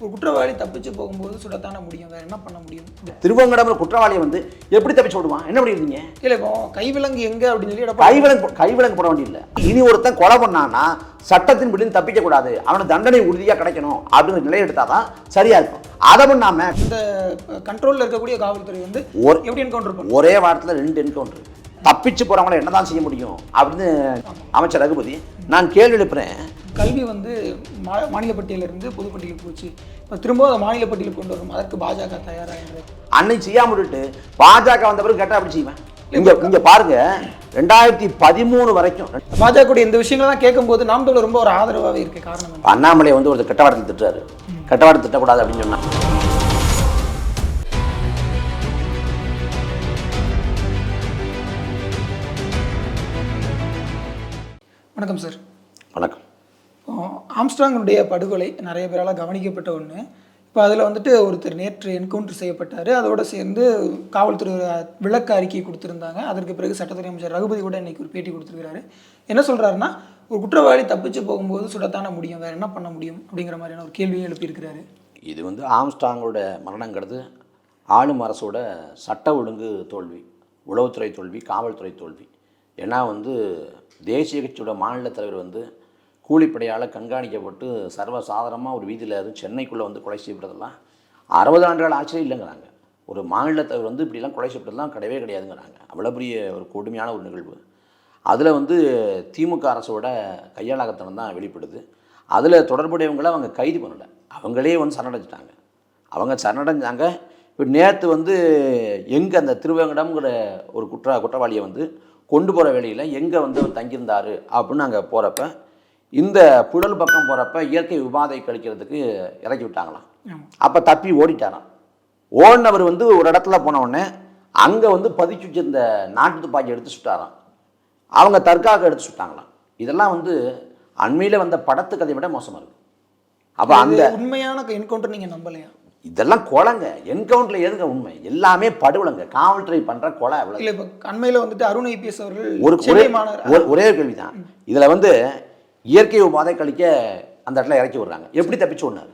ஒரு குற்றவாளி தப்பிச்சு போகும்போது சுடத்தானே முடியும். வேற என்ன பண்ண முடியும்? திருவங்கடமில் குற்றவாளியை வந்து எப்படி தப்பிச்சு விடுவான்? என்ன பண்ணிருந்தீங்க இல்ல இப்போ கைவிலங்கு எங்க அப்படின்னு சொல்லி கைவிலங்கு கைவிலங்கு போட வேண்டியதில்லை. இனி ஒருத்தன் கொலை பண்ணான்னா சட்டத்தின் படி தப்பிக்க கூடாது. அவனுக்கு தண்டனை உறுதியாக கிடைக்கணும் அப்படிங்கிற நிலை எடுத்தாதான் சரியா இருக்கும். அதை பண்ணாம இந்த கண்ட்ரோல்ல இருக்கக்கூடிய காவல்துறை வந்து ஒரு- எப்படி என்கவுண்டர் ஒரே வாரத்தில் ரெண்டு என்கவுண்டர் தப்பிச்சு போறவங்கள என்னதான் செய்ய முடியும் அப்படின்னு அமைச்சர் ரகுபதி நான் கேள்வி எழுப்புறேன். கல்வி வந்து மா- மாநில பட்டியலிருந்து பொதுப்பட்டியலுக்கு போச்சு. இப்போ திரும்ப அதை மாநில பட்டியலுக்கு கொண்டு வரும் அதற்கு பாஜக தயாராகிறது அன்னை செய்யாம விட்டுட்டு பாஜக வந்த பிறகு கேட்டா அப்படி செய்வேன்? இங்க இங்க பாருங்க. ரெண்டாயிரத்தி பதிமூணு வரைக்கும். பாஜக இந்த விஷயங்களை தான் கேட்கும்போது நாம் தமிழர் ரொம்ப ஒரு ஆதரவாகவே இருக்கு காரணம்? அண்ணாமலை வந்து ஒரு கெட்டவாடத்தில் திட்டுறாரு. கெட்டவாடம் திட்டக்கூடாது அப்படின்னு சொன்னா. வணக்கம் சார். ஆம்ஸ்ட்ராங்கனுடைய படுகொலை நிறைய பேரால் கவனிக்கப்பட்ட ஒன்று இப்போ அதில் வந்துட்டு ஒருத்தர் நேற்று என்கவுண்டர் செய்யப்பட்டார். அதோடு சேர்ந்து காவல்துறை விளக்க அறிக்கை கொடுத்துருந்தாங்க. அதற்கு பிறகு சட்டத்துறை அமைச்சர் ரகுபதி கூட இன்னைக்கு ஒரு பேட்டி கொடுத்துருக்காரு என்ன சொல்கிறாருன்னா ஒரு குற்றவாளி தப்பிச்சு போகும்போது சுடத்தான முடியும். வேறு என்ன பண்ண முடியும்? அப்படிங்கிற மாதிரியான ஒரு கேள்வியும் எழுப்பியிருக்கிறாரு. இது வந்து ஆம்ஸ்டாங்கோட மரணங்கிறது ஆளும் அரசோட சட்ட ஒழுங்கு தோல்வி உளவுத்துறை தோல்வி காவல்துறை தோல்வி. ஏன்னா வந்து தேசிய கட்சியோட மாநில தலைவர் வந்து கூலிப்படையால் கண்காணிக்கப்பட்டு சர்வசாதாரணமாக ஒரு வீதியில் அது சென்னைக்குள்ளே வந்து கொலை செய்யப்படுறதெல்லாம் அறுபது ஆண்டுகள் ஆச்சரியம் இல்லைங்கிறாங்க. ஒரு மாநிலத்தை வந்து இப்படிலாம் கொலை செய்யப்பட்டதெல்லாம் கிடையவே கிடையாதுங்கிறாங்க. அவ்வளோ பெரிய ஒரு கொடுமையான ஒரு நிகழ்வு. அதில் வந்து திமுக அரசோட கையாளாகத்தனம் தான் வெளிப்படுது. அதில் தொடர்புடையவங்களை அவங்க கைது பண்ணலை. அவங்களே வந்து சரணடைஞ்சிட்டாங்க. அவங்க சரணடைஞ்சாங்க. இப்போ நேற்று வந்து எங்கே அந்த திருவேங்கடம்ங்கிற ஒரு குற்ற குற்றவாளியை வந்து கொண்டு போகிற வேலையில் எங்கே வந்து அவர் தங்கியிருந்தார் அப்படின்னு அங்கே போகிறப்ப இந்த புழல் பக்கம் போகிறப்ப இயற்கை உபாதை கழிக்கிறதுக்கு இறக்கி விட்டாங்களாம். அப்போ தப்பி ஓடிட்டாராம். ஓடினவர் வந்து ஒரு இடத்துல போன உடனே அங்கே வந்து பதிச்சு வச்சிருந்த நாட்டு துப்பாக்கி எடுத்து சுட்டாராம். அவங்க தற்காக எடுத்து சுட்டாங்களாம். இதெல்லாம் வந்து அண்மையில் வந்த படத்து கதையை விட மோசமாக இருக்குது அப்போ அந்த உண்மையான என்கவுண்டர் நீங்கள் நம்பலையா? இதெல்லாம் கொலைங்க. என்கவுண்டரில் எதுங்க உண்மை? எல்லாமே படுகொலைங்க. காவல்துறை பண்ணுற கொலை அவ்வளோ இல்லை இப்போ அண்மையில் வந்துட்டு அருண் ஐபிஎஸ் அவர்கள் ஒரு- ஒரே ஒரு கேள்வி தான் இதில் வந்து இயற்கை உபாதை கழிக்க அந்த இடத்துல இறக்கி விடுறாங்க. எப்படி தப்பிச்சு விடுனாரு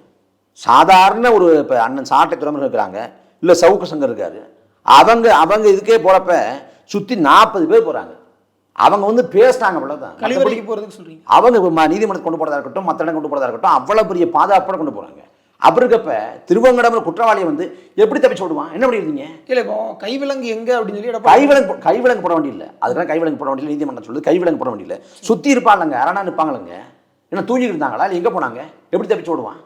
சாதாரண ஒரு இப்போ அண்ணன் சாட்டை துறமர் இருக்கிறாங்க இல்லை சவுக்கு சங்கர் இருக்காரு. அவங்க அவங்க இதுக்கே போகிறப்ப சுற்றி நாற்பது பேர் போகிறாங்க அவங்க வந்து பேசுனாங்க அவ்வளோதான் கழிவறைக்கு போகிறதுக்கு சொல்கிறீங்க அவங்க நீதிமன்றத்துக்கு கொண்டு போகிறதா இருக்கட்டும் மற்ற இடம் கொண்டு போகிறதா இருக்கட்டும் அவ்வளோ பெரிய பாதுகாப்போட கொண்டு போகிறாங்க அப்படி இருக்கப்ப திருவங்கடம் குற்றவாளியை வந்து எப்படி தப்பிச்சு விடுவான்? என்ன பண்ணியிருந்தீங்க இல்லை இப்போ கைவிலங்கு எங்கே அப்படின்னு சொல்லி கைவிலங்கு கைவிலங்கு போட வேண்டியதில்லை அதுதான் கைவிலங்கு போட வேண்டியது நீதிமன்றம் சொல்லுது கைவிலங்கு போட வேண்டியதில்லை சுற்றி இருப்பாங்கங்க அரணா நிற்பாங்களங்க என்ன தூங்கிட்டு இருந்தாங்களா? இல்லை எங்கே போனாங்க? எப்படி தப்பிச்சு ஓடுவான்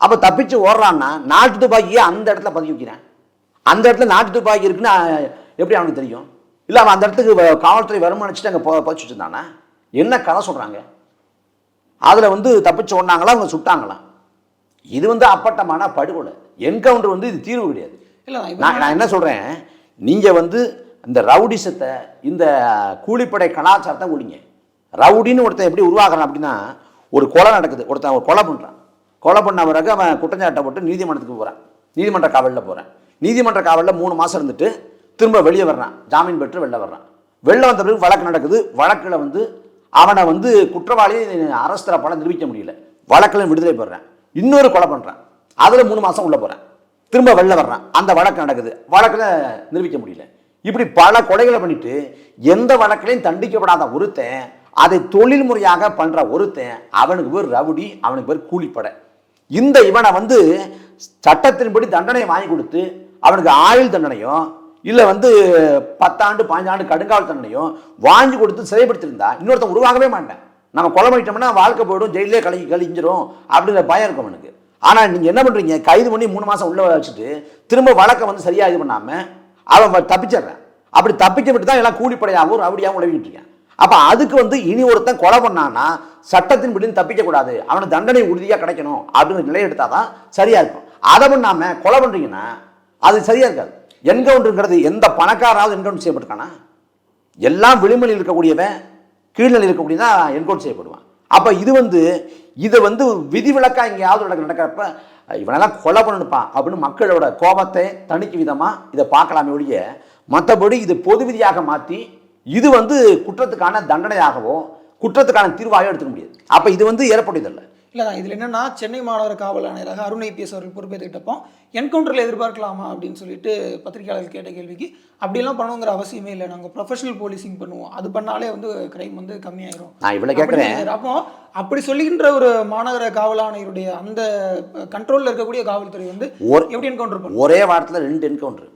அப்போ தப்பிச்சு ஓடுறான்னா நாட்டு துப்பாக்கியை அந்த இடத்துல பதுக்கி வைக்கிறேன். அந்த இடத்துல நாட்டு துப்பாக்கி இருக்குன்னு எப்படி அவனுக்கு தெரியும்? இல்லை அவன் அந்த இடத்துக்கு காவல்துறை வருமானிச்சுட்டு அங்கே பதிச்சு வச்சுருந்தானா என்ன கதை சொல்கிறாங்க அதில் வந்து தப்பிச்சு ஓடினாங்களா அவங்க சுட்டாங்களாம் இது வந்து அப்பட்டமான படுகொலை. என்கவுண்டர் வந்து இது தீர்வு கிடையாது. இல்லை நான் நான் என்ன சொல்கிறேன் நீங்கள் வந்து இந்த ரவுடிசத்தை இந்த கூலிப்படை கலாச்சாரத்தை ஒழிங்க. ரவுடின்னு ஒருத்தன் எப்படி உருவாக்குறான் அப்படின்னா ஒரு கொலை நடக்குது. ஒருத்தன் ஒரு கொலை பண்ணுறான் கொலை பண்ண பிறகு அவன் குற்றச்சாட்டை போட்டு நீதிமன்றத்துக்கு போகிறான் நீதிமன்ற காவலில் போகிறான் நீதிமன்ற காவலில் மூணு மாதம் இருந்துட்டு திரும்ப வெளியே வர்றான். ஜாமீன் பெற்று வெளில வர்றான். வெளில வந்த பிறகு வழக்கு நடக்குது. வழக்கில் வந்து அவனை வந்து குற்றவாளி அரசு தரப்பால் நிரூபிக்க முடியல. வழக்கில் விடுதலை பெறுறான். இன்னொரு கொலை பண்ணுறான் அதில் மூணு மாதம் உள்ளே போகிறேன் திரும்ப வெளில வர்றான். அந்த வழக்கு நடக்குது. வழக்கில் நிரூபிக்க முடியல. இப்படி பல கொலைகளை பண்ணிட்டு எந்த வழக்கிலையும் தண்டிக்கப்படாத ஒருத்தன் அதை தொழில் முறையாக பண்ணுற ஒருத்தன் அவனுக்கு பேர் ரவுடி அவனுக்கு பேர் கூலிப்படை. இந்த இவனை வந்து சட்டத்தின்படி தண்டனை வாங்கி கொடுத்து அவனுக்கு ஆயுள் தண்டனையும் இல்லை வந்து பத்தாண்டு பாஞ்சாண்டு கடுங்காவல் தண்டனையும் வாங்கி கொடுத்து சிறைப்படுத்திருந்தா இன்னொருத்தன் உருவாகவே மாட்டேன். நம்ம கொலை பண்ணிட்டோம்னா வாழ்க்கை போயிடும் ஜெயிலே கழி கழிஞ்சிரும் அப்படிங்கிற பயம் இருக்கும் அவனுக்கு. ஆனால் நீங்கள் என்ன பண்ணுறீங்க கைது பண்ணி மூணு மாதம் உள்ளே வச்சுட்டு திரும்ப வழக்கை வந்து சரியாக இது பண்ணாமல் அவன் வ- தப்பிச்சிடுறான். அப்படி தப்பிக்க விட்டு தான் எல்லாம் கூலிப்படையாகவும் ரவுடியாகவும் உழவிட்டு இருக்கான். அப்போ அதுக்கு வந்து இனி ஒருத்தன் கொலை பண்ணான்னா சட்டத்தின்படி தப்பிக்கக்கூடாது அவனுக்கு தண்டனை உறுதியாக கிடைக்கணும் அப்படிங்கிற நிலை எடுத்தால் தான் சரியாக இருக்கும். அதை பண்ணாமல் கொலை பண்ணுறீங்கன்னா அது சரியாக இருக்காது. என்கவுண்டருங்கிறது எந்த பணக்காராவது என்கவுண்டர் செய்யப்பட்டிருக்கானா? எல்லாம் விளிம்பலில் இருக்கக்கூடியவன் கீழே இருக்கக்கூடிய தான் என்கோட் செய்யப்படுவான். அப்போ இது வந்து இதை வந்து விதிவிலக்காக எங்கேயாவது நடக்க நடக்கிறப்ப இவனெல்லாம் கொலை பண்ணணுப்பா அப்படின்னு மக்களோட கோபத்தை தணிக்கு விதமாக இதை பார்க்கலாமே ஒழிய மற்றபடி இது பொது விதியாக மாற்றி இது வந்து குற்றத்துக்கான தண்டனையாகவோ குற்றத்துக்கான தீர்வாகவோ எடுத்துக்க முடியாது. அப்போ இது வந்து ஏற்படுதில்லை இல்லை தான் இதில் என்னன்னா சென்னை மாநகர காவல் ஆணையராக அருண் ஐபிஎஸ் அவர்கள் பொறுப்பேற்றுக்கிட்டப்போ என்கவுண்டரில் எதிர்பார்க்கலாமா அப்படின்னு சொல்லிட்டு பத்திரிகையாளர்கள் கேட்ட கேள்விக்கு அப்படியெல்லாம் பண்ணணுங்கிற அவசியமே இல்லை. நாங்கள் ப்ரொஃபஷனல் போலீசிங் பண்ணுவோம். அது பண்ணாலே வந்து கிரைம் வந்து கம்மியாயிரும். நான் இவ்வளோ கேட்குறேன். அப்போ அப்படி சொல்லுகின்ற ஒரு மாநகர காவல் ஆணையருடைய அந்த கண்ட்ரோல்ல இருக்கக்கூடிய காவல்துறை வந்து எப்படி என்கவுண்டர் பண்ணும் ஒரே வாரத்தில் ரெண்டு என்கவுண்டர்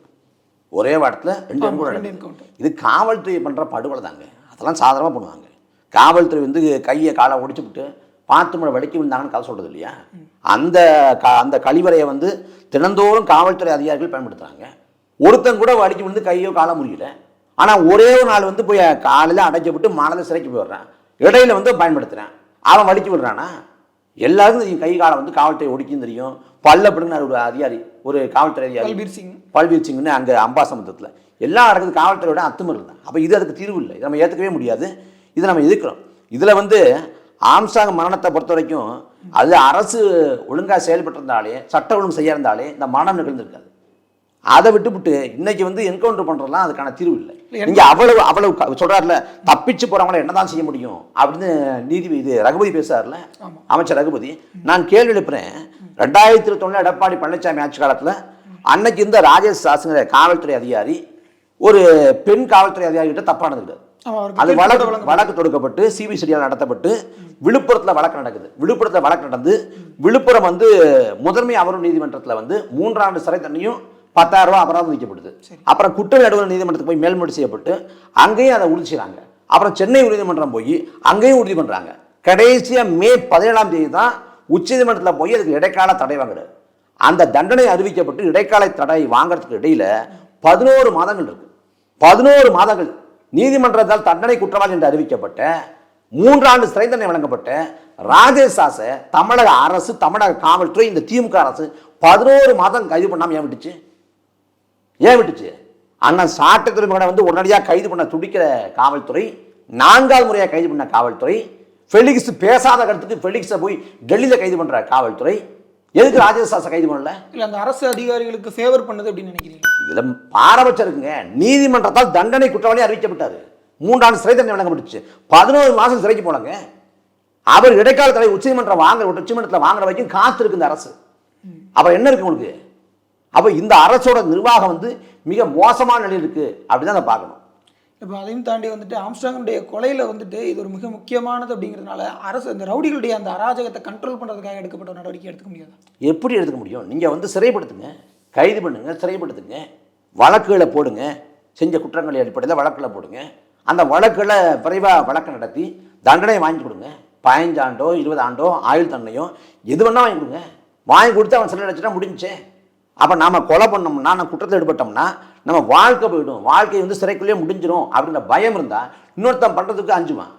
ஒரே வாரத்தில் ரெண்டு என்கவுண்டர். இது காவல்துறை பண்ணுற படுகொலை தாங்க அதெல்லாம் சாதாரணமாக பண்ணுவாங்க. காவல்துறை வந்து கையை காலை ஒடிச்சு விட்டு பார்த்து முறை வலிக்கி விழுந்தாங்கன்னு கதை சொல்கிறது இல்லையா? அந்த க அந்த கழிவறையை வந்து தினந்தோறும் காவல்துறை அதிகாரிகள் பயன்படுத்துகிறாங்க ஒருத்தன் கூட வலிக்கி விழுந்து கையோ காலோ முடியல ஆனால் ஒரே ஒரு நாள் வந்து போய் காலையில் அடைச்சி விட்டு மாலையில் சிறைக்கு போயிடுறான். இடையில வந்து பயன்படுத்துகிறான் அவன் வலிக்கி விடுறானா? எல்லாருக்கும் தெரியும் கை காலை வந்து காவல்துறை ஒடிக்கும் தெரியும். பல்ல பிடுங்கினார் ஒரு அதிகாரி ஒரு காவல்துறை அதிகாரி. பல்பீர் சிங். பல்வீர் சிங்னு அங்கே அம்பாசமுத்திரத்தில் எல்லாம் நடக்குது காவல்துறையோட அத்துமீறல் தான். அப்போ இது அதுக்கு தீர்வு இல்லை. இதை நம்ம ஏற்றுக்கவே முடியாது. இதை நம்ம எதிர்க்கிறோம். இதில் வந்து ஆம்சாங் மரணத்தை பொறுத்த வரைக்கும் அது அரசு ஒழுங்காக செயல்பட்டிருந்தாலே சட்ட ஒழுங்கு செய்ய இருந்தாலே இந்த மரணம் நிகழ்ந்திருக்காது. அதை விட்டுவிட்டு இன்னைக்கு வந்து என்கவுண்டர் பண்ணுறதுலாம் அதுக்கான தீர்வு இல்லை. நீங்க அவ்வளவு அவ்வளவு சொல்றாருல தப்பிச்சு போறவங்கள என்னதான் செய்ய முடியும் அப்படின்னு நீதி இது ரகுபதி பேசுறாருல. அமைச்சர் ரகுபதி. நான் கேள்வி எழுப்புறேன். ரெண்டாயிரத்தி இருபத்தொன்னு எடப்பாடி பழனிசாமி ஆட்சி காலத்துல அன்னைக்கு இருந்த ராஜேஷ் சாஸ்ங்கிற காவல்துறை அதிகாரி ஒரு பெண் காவல்துறை அதிகாரி கிட்ட தப்பா நடந்துக்கிட்டார் ஆமா, அவருக்கு அது வழக்கு வழக்கு தொடுக்கப்பட்டு சிபிசிடியால் நடத்தப்பட்டு விழுப்புரத்தில் வழக்கு நடக்குது. விழுப்புரத்தில் வழக்கு நடந்து விழுப்புரம் வந்து முதன்மை அமர்வு நீதிமன்றத்தில் வந்து மூன்றாண்டு சிறை தண்ணியும் பத்தாயிரம் ரூபாய் அபராதம் விதிக்கப்படுது. அப்புறம் குற்ற நடுவர் நீதிமன்றத்துக்கு போய் மேல்முறை செய்யப்பட்டு அங்கேயும் அதை உறுதி செய்றாங்க. அப்புறம் சென்னை உயர்நீதிமன்றம் போய் அங்கேயும் உறுதி பண்றாங்க. கடைசியா மே பதினேழாம் தேதி தான் உச்சநீதிமன்றத்தில் போய் அதுக்கு இடைக்கால தடை வாங்குது. அந்த தண்டனை அறிவிக்கப்பட்டு இடைக்கால தடை வாங்குறதுக்கு இடையில பதினோரு மாதங்கள் இருக்கு. பதினோரு மாதங்கள் நீதிமன்றத்தால் தண்டனை குற்றவாளி என்று அறிவிக்கப்பட்ட மூன்றாண்டு சிறை தண்டனை வழங்கப்பட்ட ராஜேஷாசை தமிழக அரசு தமிழக காவல்துறை இந்த திமுக அரசு பதினோரு மாதம் கைது பண்ணாமல் ஏன் விட்டுச்சு? ஏன் விட்டுச்சு? அண்ணன் சாட்டத்திற்கு மகனை வந்து உடனடியாக கைது பண்ண துடிக்கிற காவல்துறை நான்காவது முறையாக கைது பண்ண காவல்துறை ஃபெலிக்ஸ் பேசாத கருத்துக்கு ஃபெலிக்ஸை போய் டெல்லியில் கைது பண்ணுற காவல்துறை எதுக்கு ராஜேஷ் கைது பண்ணல? இல்ல அந்த அரசு அதிகாரிகளுக்கு ஃபேவர் பண்ணுது அப்படின்னு நினைக்கிறீங்க. இதுல பாரபட்சம் இருக்குங்க நீதிமன்றத்தால் தண்டனை குற்றவாளி அறிவிக்கப்பட்டாரு. மூன்றாண்டு சிறை தண்டனை வழங்கப்பட்டுச்சு. பதினோரு மாசம் சிறைக்கு போனாங்க அவர் இடைக்கால தடை உச்சநீதிமன்றம் வாங்குற உச்சநீதிமன்றத்தில் வாங்குற வரைக்கும் காத்திருக்கு இந்த அரசு. அப்புறம் என்ன இருக்கு உங்களுக்கு? அப்ப இந்த அரசோட நிர்வாகம் வந்து மிக மோசமான நிலையில் இருக்கு. அப்படிதான் அதை பார்க்கணும். இப்போ அதையும் தாண்டி வந்துட்டு ஆம்ஸ்டாங்கனுடைய கொலையில் வந்துட்டு இது ஒரு மிக முக்கியமானது அப்படிங்கிறதுனால அரசு அந்த ரவுடிகளுடைய அந்த அராஜகத்தை கண்ட்ரோல் பண்ணுறதுக்காக எடுக்கப்பட்ட ஒரு நடவடிக்கை எடுத்துக்க முடியாது? எப்படி எடுத்துக்க முடியும்? நீங்கள் வந்து சிறைப்படுத்துங்க கைது பண்ணுங்க சிறைப்படுத்துங்க வழக்குகளை போடுங்க செஞ்ச குற்றங்களை அடிப்படையில் வழக்குகளை போடுங்க. அந்த வழக்குகளை விரைவாக வழக்கு நடத்தி தண்டனை வாங்கி கொடுங்க. பதினஞ்சாண்டோ இருபது ஆண்டோ ஆயுள் தண்டனையோ எது வேணால் வாங்கி கொடுங்க. வாங்கி கொடுத்து அவன் சிறை அடைச்சிட்டா முடிஞ்சே. அப்போ நாம் கொலை பண்ணோம்னா நம்ம குற்றத்தில் ஈடுபட்டோம்னா நம்ம வாழ்க்கை போயிடும். வாழ்க்கை வந்து சிறைக்குள்ளேயே முடிஞ்சிடும் அப்படின்ற பயம் இருந்தால் இன்னொருத்தன் பண்ணுறதுக்கு அஞ்சுவான்.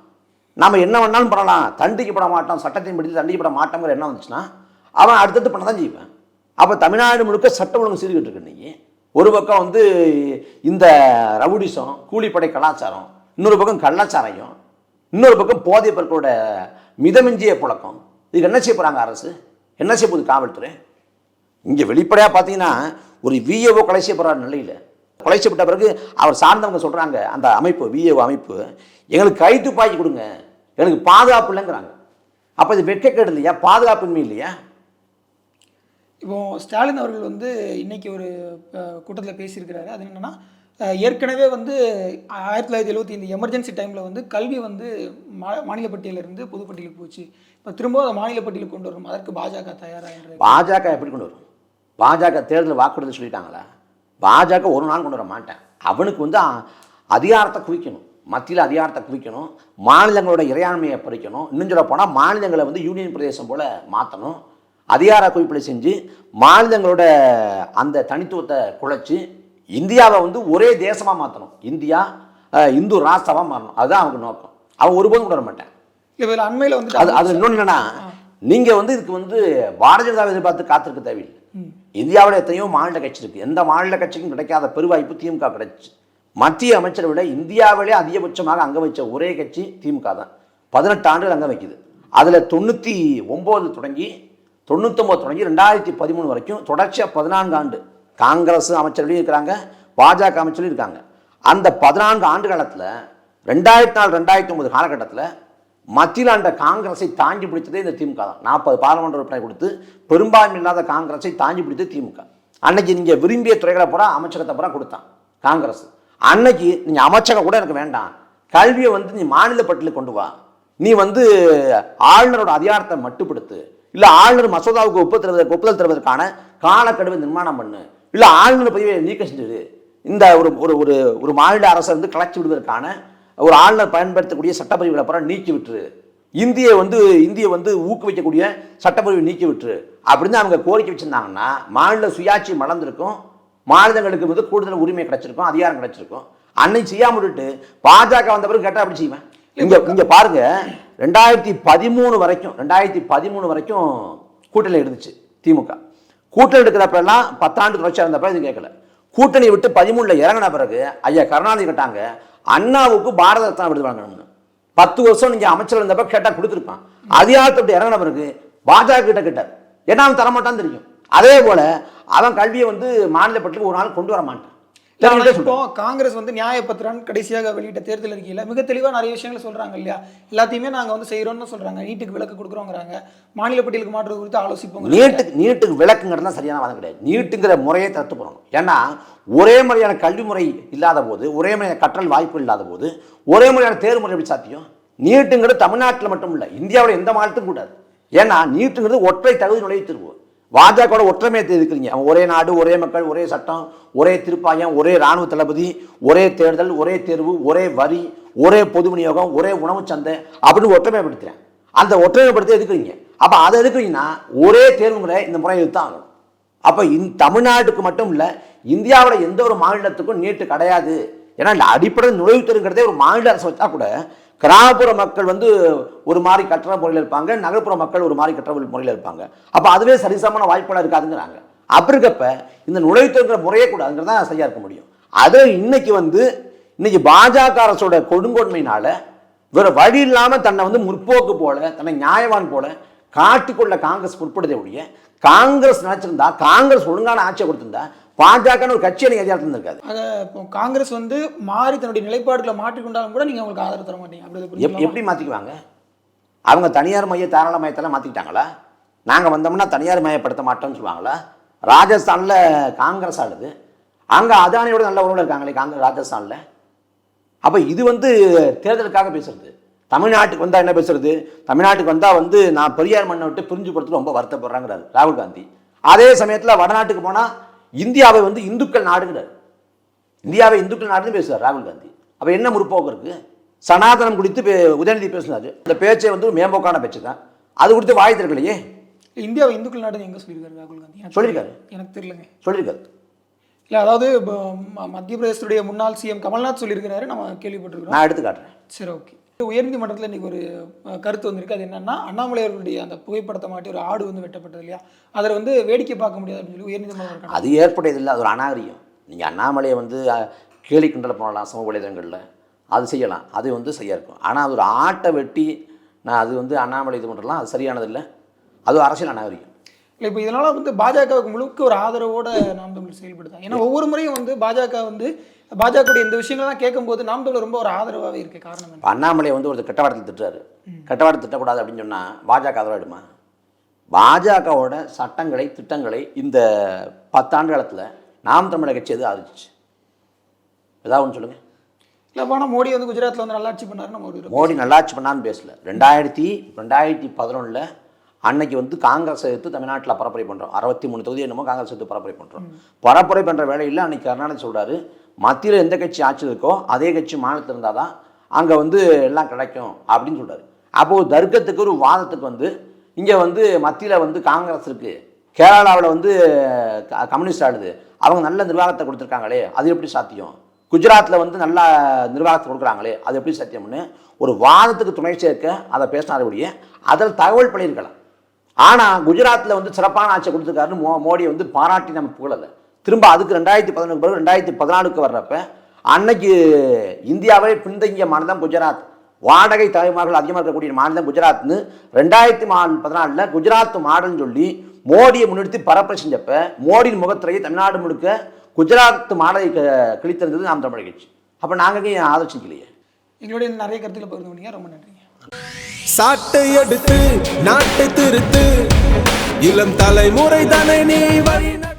நம்ம என்ன வேணாலும் பண்ணலாம். தண்டிக்கப்பட மாட்டோம். சட்டத்தின் படி தண்டிக்கப்பட மாட்டோங்கிற என்ன வந்துச்சுன்னா அவன் அடுத்தடுத்து பண்ண தான் செய்வேன். அப்போ தமிழ்நாடு முழுக்க சட்ட ஒழுங்கு சீர்கிட்டு இருக்கு இன்னைக்கு. ஒரு பக்கம் வந்து இந்த ரவுடிசம் கூலிப்படை கலாச்சாரம் இன்னொரு பக்கம் கள்ளச்சாராயம் இன்னொரு பக்கம் போதைப் பொருட்களோட மிதமிஞ்சிய புழக்கம். இதுக்கு என்ன செய்ய போகிறாங்க அரசு? என்ன செய்ய போகுது காவல்துறை? இங்கே வெளிப்படையாக பார்த்தீங்கன்னா ஒரு விஏஓ கொலை போகிற நிலையில் கொலை செய்யப்பட்ட பிறகு அவர் சார்ந்தவங்க சொல்கிறாங்க அந்த அமைப்பு விஏஓ அமைப்பு எங்களுக்கு கை துப்பாக்கி கொடுங்க எனக்கு பாதுகாப்பு இல்லைங்கிறாங்க. அப்போ இது வெட்கக்கேடு இல்லையா? பாதுகாப்பின்மை இல்லையா? இப்போ ஸ்டாலின் அவர்கள் வந்து இன்னைக்கு ஒரு கூட்டத்தில் பேசியிருக்கிறாரு. அது என்னன்னா ஏற்கனவே வந்து ஆயிரத்தி தொள்ளாயிரத்தி எழுபத்தி ஐந்து எமர்ஜென்சி டைமில் வந்து கல்வி வந்து மா மாநில பட்டியலிருந்து பொதுப்பட்டியலுக்கு போச்சு. இப்போ திரும்ப அதை மாநில பட்டியலுக்கு கொண்டு வரணும். அதற்கு பாஜக தயாராகின்றது பாஜக எப்படி கொண்டு வரும்? பாஜக தேர்தல் வாக்குறுதி சொல்லிட்டாங்களா? பாஜக ஒரு நாள் கொண்டு வர மாட்டேன். அவனுக்கு வந்து அதிகாரத்தை குவிக்கணும். மத்தியில் அதிகாரத்தை குவிக்கணும். மாநிலங்களோட இறையாண்மையை பறிக்கணும். இன்னும் சொல்ல போனால் மாநிலங்களை வந்து யூனியன் பிரதேசம் போல் மாற்றணும் அதிகார குவிப்பலை செஞ்சு மாநிலங்களோட அந்த தனித்துவத்தை குலைச்சி இந்தியாவை வந்து ஒரே தேசமாக மாற்றணும் இந்தியா இந்து ராஷ்டிரமாக மாறணும். அதுதான் அவங்க நோக்கம். அவன் ஒருபோதும் கொண்டு வர மாட்டேன். இதில் அண்மையில் வந்து அது அது இன்னொன்று என்னன்னா நீங்க வந்து இதுக்கு வந்து பாரதிய ஜனதாவை எதிர்பார்த்து காத்திருக்க தேவையில்லை. இந்தியாவில் எத்தனையோ மாநில கட்சி இருக்கு. எந்த மாநில கட்சிக்கும் கிடைக்காத பெருவாய்ப்பு திமுக கிடைச்சு. மத்திய அமைச்சரை விட இந்தியாவிலே அதிகபட்சமாக அங்க வச்ச ஒரே கட்சி திமுக தான். பதினெட்டு ஆண்டுகள் அங்க வைக்குது. அதில் தொண்ணூற்றி ஒம்பது தொடங்கி தொண்ணூத்தொம்பது தொடங்கி ரெண்டாயிரத்தி பதிமூணு வரைக்கும் தொடர்ச்சியாக பதினான்கு ஆண்டு காங்கிரஸ் அமைச்சர்களையும் இருக்கிறாங்க பாஜக அமைச்சர்களும் இருக்காங்க. அந்த பதினான்கு ஆண்டு காலத்தில் ரெண்டாயிரத்தி நாலு ரெண்டாயிரத்தி ஒன்பது காலகட்டத்தில் மத்தியில் ஆண்ட காங்கிரஸை தாங்கி பிடித்ததே இந்த திமுக தான். நாற்பது பாராளுமன்ற உறுப்பினர் கொடுத்து பெரும்பான்மை இல்லாத காங்கிரஸை தாங்கி பிடித்தது திமுக. அன்னைக்கு நீங்கள் விரும்பிய துறைகளை பூரா அமைச்சகத்தை பூரா கொடுத்தான் காங்கிரஸ். அன்னைக்கு நீங்கள் அமைச்சகம் கூட எனக்கு வேண்டாம். கல்வியை வந்து நீ மாநில கொண்டு வா. நீ வந்து ஆளுநரோட அதிகாரத்தை மட்டுப்படுத்து. இல்லை ஆளுநர் மசோதாவுக்கு ஒப்புதல் தருவதற்கு ஒப்புதல் தருவதற்கான காலக்கெடுவை நிர்மாணம் பண்ணு. இல்லை ஆளுநர் பதிவை நீக்க செஞ்சிடு இந்த ஒரு ஒரு ஒரு ஒரு மாநில அரசை வந்து கலைச்சி விடுவதற்கான ஒரு ஆளுநர் பயன்படுத்தக்கூடிய சட்டப்பதிவுகளை அப்புறம் நீக்கி விட்டுரு. இந்தியை வந்து இந்தியை வந்து ஊக்குவிக்கக்கூடிய சட்டப்பதிவை நீக்கி விட்டுரு. அப்படின்னு அவங்க கோரிக்கை வச்சிருந்தாங்கன்னா மாநில சுயாட்சி மலர்ந்திருக்கும். மாநிலங்களுக்கு வந்து கூடுதல் உரிமை கிடைச்சிருக்கும் அதிகாரம் கிடைச்சிருக்கும். அன்னைக்கு செய்யாம விட்டுட்டு பாஜக வந்த பிறகு கேட்டா அப்படி செய்வேன்? இங்க இங்க பாருங்க ரெண்டாயிரத்தி பதிமூணு வரைக்கும் ரெண்டாயிரத்தி பதிமூணு வரைக்கும் கூட்டணி இருந்துச்சு திமுக. கூட்டணி எடுக்கிறப்ப எல்லாம் பத்தாண்டு தொடர்ச்சியாக இருந்தப்ப இது கேட்கல. கூட்டணி விட்டு பதிமூணுல இறங்கின பிறகு ஐயா கருணாநிதி கேட்டாங்க அண்ணாவுக்கு பாரத ரத்னா விருது வழங்கணும்னு பத்து வருஷம் நீங்கள் அமைச்சர் இருந்தப்ப கேட்டால் கொடுத்துருப்பான். அதிகாரத்தை விட்டு இறங்கின பிறகு பாஜக கிட்ட கேட்டார். ஏன்னா அவன் தரமாட்டான்னு தெரியும். அதே போல் அவன் கல்வியை வந்து மாநில பட்டியலுக்கு ஒரு நாள் கொண்டு வர மாட்டான். இப்போ. காங்கிரஸ் வந்து நியாயப்பத்திரன் கடைசியாக வெளியிட்ட தேர்தல் அறிக்கையில மிக தெளிவா நிறைய விஷயங்களை சொல்றாங்க இல்லையா? எல்லாத்தையுமே நாங்க வந்து செய்யறோம்னு சொல்றாங்க. நீட்டுக்கு விலக்கு கொடுக்குறோங்கிறாங்க. மாநில பட்டியலுக்கு மாற்றுறது குறித்து ஆலோசிப்போம் நீட்டுக்கு நீட்டுக்கு விளக்குங்கிறது தான் சரியான வாதம் கிடையாது. நீட்டுங்கிற முறையை தத்து போகணும் ஏன்னா ஒரே முறையான கல்வி முறை இல்லாத போது ஒரே முறையான கற்றல் வாய்ப்பு இல்லாத போது ஒரே முறையான தேர்வு முறை எப்படி சாத்தியம்? நீட்டுங்கிறது தமிழ்நாட்டில் மட்டும் இல்லை இந்தியாவில் எந்த மாநிலத்துக்கும் கூடாது. ஏன்னா நீட்டுங்கிறது ஒற்றை தகுதி நுழைவு தீர்வு. பாஜகவோட ஒற்றுமையை இருக்கிறீங்க அவன் ஒரே நாடு ஒரே மக்கள் ஒரே சட்டம் ஒரே திருப்பாயம் ஒரே ராணுவ தளபதி ஒரே தேர்தல் ஒரே தேர்வு ஒரே வரி ஒரே பொது விநியோகம் ஒரே உணவு சந்தை அப்படின்னு ஒற்றுமைப்படுத்துறேன். அந்த ஒற்றுமைப்படுத்தி எதுக்குறீங்க? அப்போ அதை எதுக்குறீங்கன்னா ஒரே தேர்வுங்கிற இந்த முறை தான் ஆகணும். அப்போ இந் தமிழ்நாட்டுக்கு மட்டும் இல்லை இந்தியாவோட எந்த ஒரு மாநிலத்துக்கும் நீட்டு கிடையாது. ஏன்னா இந்த அடிப்படை நுழைவுத் தேர்வுங்கிறதே ஒரு மாநில அரசு வச்சா கூட கிராமப்புற மக்கள் வந்து ஒரு மாதிரி கட்டுற முறையில் இருப்பாங்க நகர்ப்புற மக்கள் ஒரு மாதிரி கட்டுற முறையில் இருப்பாங்க. அப்போ அதுவே சரிசமான வாய்ப்புகளாக இருக்காதுங்கிறாங்க. அப்படி இருக்கப்ப இந்த நுழைவுத் முறையே கூடாதுங்கிறது தான் சரியாக இருக்க முடியும். அது இன்னைக்கு வந்து இன்னைக்கு பாஜக அரசோட கொடுங்கொன்மையினால வேற வழி இல்லாமல் தன்னை வந்து முற்போக்கு போல தன்னை நியாயவான் போல காட்டிக்கொள்ள காங்கிரஸ் உட்படுதே ஒழிய காங்கிரஸ் நினைச்சிருந்தா காங்கிரஸ் ஒழுங்கான ஆட்சியை கொடுத்திருந்தா பாஜக ஒரு கட்சி எனக்கு அதிகாரத்தில் இருந்திருக்காது. இப்போ காங்கிரஸ் வந்து மாறி தன்னுடைய நிலைப்பாடுகளை மாற்றிக்கொண்டாலும் கூட நீங்க அவங்களுக்கு ஆதரவு தர மாட்டீங்க. அப்படி? எப்படி மாற்றிக்குவாங்க அவங்க தனியார் மைய தாராள மையத்தெல்லாம் மாற்றிக்கிட்டாங்களா நாங்கள் வந்தோம்னா தனியார் மையப்படுத்த மாட்டோம்னு சொல்லுவாங்களா? ராஜஸ்தானில் காங்கிரஸ் ஆளுது அங்கே அதானியோட நல்ல உறவில் இருக்காங்களே காங்கிரஸ் ராஜஸ்தானில். அப்போ இது வந்து தேர்தலுக்காக பேசுறது. தமிழ்நாட்டுக்கு வந்தால் என்ன பேசுறது? தமிழ்நாட்டுக்கு வந்தால் வந்து நான் பெரியார் மண்ணை விட்டு பிரிஞ்சு போகிறதுக்கு ரொம்ப வருத்தப்படுறாங்கிறாரு ராகுல் காந்தி. அதே சமயத்தில் வடநாட்டுக்கு போனால் இந்தியாவை வந்து இந்துக்கள் நாடுங்கிறார். இந்தியாவை இந்துக்கள் நாடுன்னு பேசுறார் ராகுல் காந்தி. அப்போ என்ன முற்போக்கு இருக்கு? சனாதனம் குறித்து உதயநிதி பேசினாரு. அந்த பேச்சை வந்து மேம்போக்கான பேச்சு தான். அது குறித்து வாய் திறக்கலையே? இந்தியாவை இந்துக்கள் நாடுன்னு எங்க சொல்லியிருக்காரு ராகுல் காந்தி? சொல்லியிருக்காரு. எனக்கு தெரியலங்க. சொல்லியிருக்காரு. இல்ல அதாவது மத்திய பிரதேசத்துடைய முன்னாள் சிஎம் கமல்நாத் சொல்லியிருக்கிறாரு. நம்ம கேள்விப்பட்டிருக்கிறோம். நான் எடுத்து காட்டுறேன். சரி ஓகே. உயர்நீதிமன்றத்தில் இன்னைக்கு ஒரு கருத்து வந்திருக்கு. அது என்னன்னா அண்ணாமலை அவர்களுடைய அந்த புகைப்படத்தை மாட்டி ஒரு ஆடு வந்து வெட்டப்பட்டது இல்லையா? அதில் வந்து வேடிக்கை பார்க்க முடியாது அப்படின்னு சொல்லி உயர்நீதிமன்றம். அது ஏற்புடையது இல்லை. அது ஒரு அநாகரியம் நீங்கள் அண்ணாமலையை வந்து கேலி கிண்டல் பண்ணலாம் சமூக வலைதளங்களில். அது செய்யலாம். அது வந்து சரியாக இருக்கும். ஆனால் அது ஒரு ஆட்டை வெட்டி நான் அது வந்து அண்ணாமலை இது பண்ணுறலாம் அது சரியானது இல்லை. அது ஒரு அரசியல் அநாகரிகம். இல்லை இப்போ இதனால வந்து பாஜகவுக்கு முழுக்க ஒரு ஆதரவோட நாம் தமிழ் செயல்படுதா ஏன்னா ஒவ்வொரு முறையும் வந்து பாஜக வந்து பாஜக இந்த விஷயங்கள்லாம் கேட்கும்போது நாம் ரொம்ப ஒரு ஆதரவாகவே இருக்கு காரணம் அண்ணாமலை வந்து ஒரு கெட்ட வார்த்தை திட்டுறாரு. கெட்ட வார்த்தை திட்டக்கூடாது அப்படின்னு சொன்னால் பாஜக ஆதரவாயிடுமா பாஜகவோட சட்டங்களை திட்டங்களை இந்த பத்தாண்டு காலத்தில் நாம் தமிழர் கட்சி எது ஆதரிச்சு? ஏதாவது ஒன்று சொல்லுங்கள் இல்லை ஆனால் மோடி வந்து குஜராத்தில் வந்து நல்லாட்சி பண்ணாரு நம்ம ஒரு மோடி நல்லாட்சி பண்ணான்னு பேசல. ரெண்டாயிரத்தி ரெண்டாயிரத்தி பதினொன்றில் அன்னைக்கு வந்து காங்கிரஸ் எடுத்து தமிழ்நாட்டில் பரப்புரை பண்ணுறோம் அறுபத்தி மூணு தொகுதி என்னமோ காங்கிரஸ் எடுத்து பரப்புரை பண்ணுறோம் பரப்புரை பண்ணுற வேலையில் அன்னைக்கு கருணாநிதி சொல்றாரு மத்தியில் எந்த கட்சி ஆட்சி இருக்கோ அதே கட்சி மாநிலத்தில் இருந்தால் தான் அங்கே வந்து எல்லாம் கிடைக்கும் அப்படின்னு சொல்கிறாரு அப்போது தர்க்கத்துக்கு ஒரு வாதத்துக்கு வந்து இங்கே வந்து மத்தியில் வந்து காங்கிரஸ் இருக்குது கேரளாவில் வந்து க- கம்யூனிஸ்ட் ஆடுது அவங்க நல்ல நிர்வாகத்தை கொடுத்துருக்காங்களே அது எப்படி சாத்தியம்? குஜராத்தில் வந்து நல்ல நிர்வாகத்தை கொடுக்குறாங்களே அது எப்படி சத்தியம்னு ஒரு வாதத்துக்கு துணை சேர்க்க அதை பேசினார் ஒழிய அதில் தகவல் பண்ணியிருக்கலாம் ஆனால் குஜராத்தில் வந்து சிறப்பான ஆட்சியை கொடுத்துருக்காருன்னு மோ மோடியை வந்து பாராட்டி நம்ம புகழலை. திரும்ப அதுக்கு ரெண்டாயிரத்தி பதினொன்று பிறகு ரெண்டாயிரத்தி பதினாலுக்கு வர்றப்ப அன்னைக்கு இந்தியாவை பின்தங்கிய மாநிலம் குஜராத். வாடகை தாய்மார்கள் அதிகமாக இருக்கக்கூடிய மாநிலம் குஜராத்னு ரெண்டாயிரத்தி மா பதினாலில் குஜராத் மாடல்னு சொல்லி மோடியை முன்னிறுத்தி பரப்புரை செஞ்சப்ப மோடியின் முகத்திரையை தமிழ்நாடு முழுக்க குஜராத் மாடலை க- கிழித்திருந்தது நாம் தமிழ் கட்சி. அப்போ நாங்கள் ஆதரிச்சிக்கலையே எங்களுடைய நிறைய கருத்துக்களை பகிர்ந்து கொண்டீங்க. ரொம்ப நன்றிங்க. சாட்டை எடுத்து நாட்டை திருத்து. இளம் தலைமுறை தானே நீ வழி